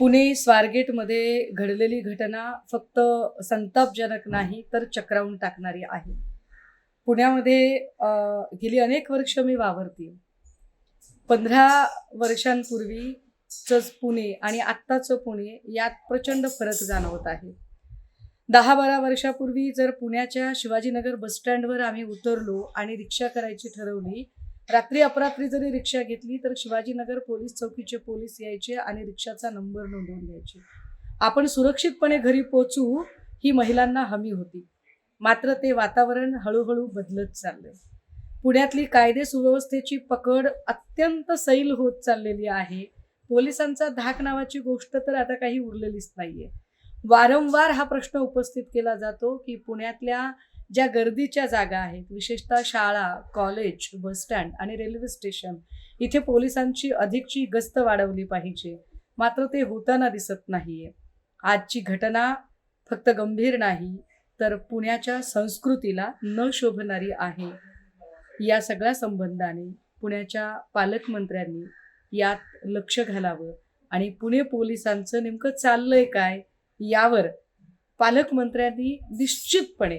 पुणे स्वारगेटमध्ये घडलेली घटना फक्त संतापजनक नाही तर चक्रावून टाकणारी आहे. पुण्यामध्ये गेली अनेक वर्ष मी वावरते. पंधरा वर्षांपूर्वीचंच पुणे आणि आत्ताचं पुणे यात प्रचंड फरक जाणवत आहे. दहा बारा वर्षापूर्वी जर पुण्याच्या शिवाजीनगर बसस्टँडवर आम्ही उतरलो आणि रिक्षा करायची ठरवली रात्री अपरात्री जरी रिक्षा घेतली तर शिवाजीनगर पोलीस चौकीचे पोलीस यायचे आणि रिक्षाचा नंबर नोंदवून घ्यायचे. आपण सुरक्षितपणे घरी पोचू ही महिलांना हमी होती. मात्र ते वातावरण हळूहळू बदलत चाललंय. पुण्यातली कायदे सुव्यवस्थेची पकड अत्यंत सैल होत चाललेली आहे. पोलिसांचा धाक नावाची गोष्ट तर आता काही उरलेलीच नाहीये. वारंवार हा प्रश्न उपस्थित केला जातो की पुण्यातल्या ज्या गर्दीच्या जागा आहेत विशेषतः शाळा कॉलेज बसस्टँड आणि रेल्वे स्टेशन इथे पोलिसांची अधिकची गस्त वाढवली पाहिजे. मात्र ते होताना दिसत नाहीये. आजची घटना फक्त गंभीर नाही तर पुण्याच्या संस्कृतीला न शोभणारी आहे. या सगळ्या संबंधाने पुण्याच्या पालकमंत्र्यांनी यात लक्ष घालावं आणि पुणे पोलिसांचं नेमकं चाललंय काय यावर पालकमंत्र्यांनी निश्चितपणे